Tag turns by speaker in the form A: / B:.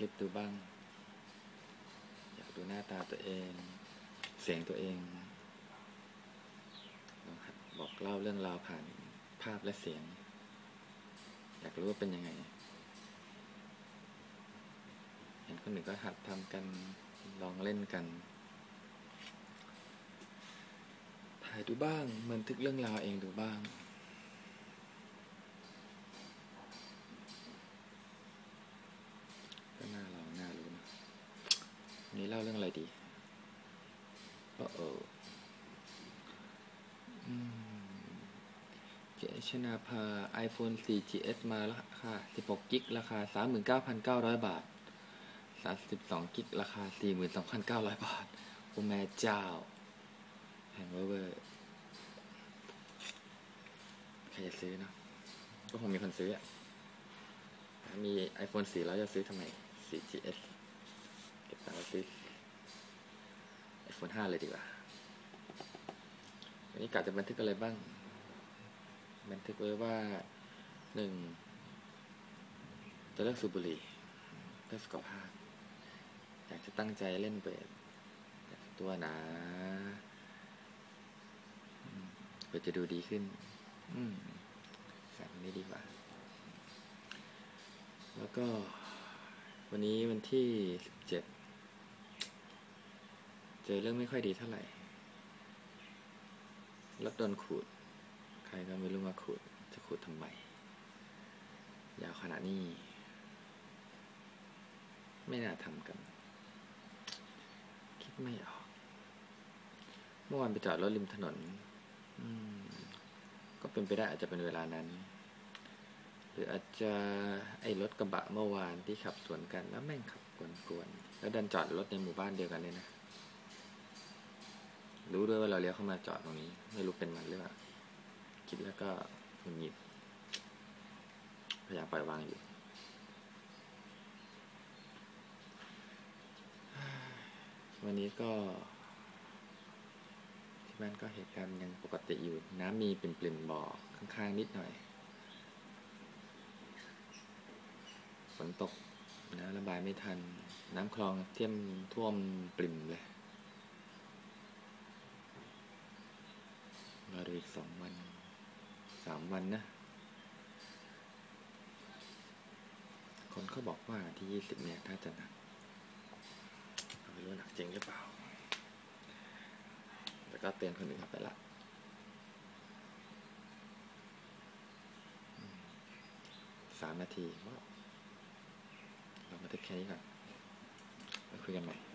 A: ลิปดูบ้าง อยากดูหน้าตาตัวเอง เสียงตัวเองลองหัดบอกเล่าเรื่องราวผ่านภาพและเสียง อยากรู้ว่าเป็นยังไง เห็นคนอื่นก็หัดทำกันลองเล่นกัน ถ่ายดูบ้างบันทึกเรื่องราวเองดูบ้าง ก็น่าลองน่ารู้นะวั นนี้เล่าเรื่องอะไรดีโอ้โออเจชนาภา iPhone 4 GS มาราคา16 กิก ราคา 39,900 บาท 32 กิก ราคา 42,900 บาท โอ้แม่เจ้า แพงเวอร์ใครจะซื้อนะ ก็คงมีคนซื้ออะมี iPhone 4 แล้วจะซื้อทำไม 4GS เก็บตังค์ไอ iPhone 5 เลยดีกว่าวันนี้กะจะบันทึกอะไรบ้าง บันทึกไว้ว่าหนึ่งจะเลิกสูบบุหรี่เพื่อสุขภาพ อยากจะตั้งใจเล่นเบสตัวหนาเพื่อจะดูดีขึ้น อืมสั่งนี้ดีกว่า แล้วก็วันนี้วันที่สิบเจ็ด เจอเรื่องไม่ค่อยดีเท่าไหร่รถโดนขูด ใครก็ไม่รู้มาขูด จะขูดทำไมยาวขนาดนี้ ไม่น่าทำกัน คิดไม่ออก เมื่อวานไปจอดรถริมถนนก็เป็นไปได้อาจจะเป็นเวลานั้น หรืออาจจะไอ้รถกระบะเมื่อวานที่ขับสวนกันแล้วแม่งขับกวนๆแล้วดันจอดรถในหมู่บ้านเดียวกันเลยนะ รู้ด้วยว่าเราเลี้ยวเข้ามาจอดตรงนี้ ไม่รู้เป็นมันหรือเปล่าคิดแล้วก็หงุดหงิดพยายามปล่อยวางอยู่ วันนี้ก็ ที่บ้านก็เหตุการณ์ยังปกติอยู่ น้ำมีเปริ่มๆบ่อข้างๆนิดหน่อยฝนตกนะระบายไม่ทัน น้ำคลองเที่ยมท่วมปริ่มเลยรอดูอีก สองวันสามวันนะ คนเขาบอกว่าที่ยี่สิบเนี่ยถ้าจะหนักไม่รู้หนักจริงหรือเปล่า แต่ก็เตือนคนอื่นไปละสามนาทีว้าวเรามาทึกแค่นี้ก่อนไปคุยกันใหม่